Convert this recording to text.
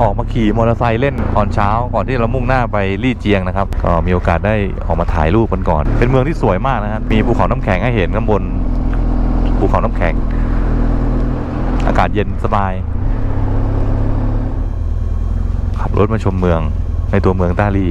ออกมาขี่มอเตอร์ไซค์เล่นตอนเช้า ก่อนที่เรามุ่งหน้าไปลี่เจียงนะครับ ก็มีโอกาสได้ออกมาถ่ายรูปกันก่อน เป็นเมืองที่สวยมากนะครับมีภูเขาน้ำแข็งให้เห็นข้างบนภูเขาน้ำแข็ง อากาศเย็นสบาย ขับรถมาชมเมืองในตัวเมืองต้าลี่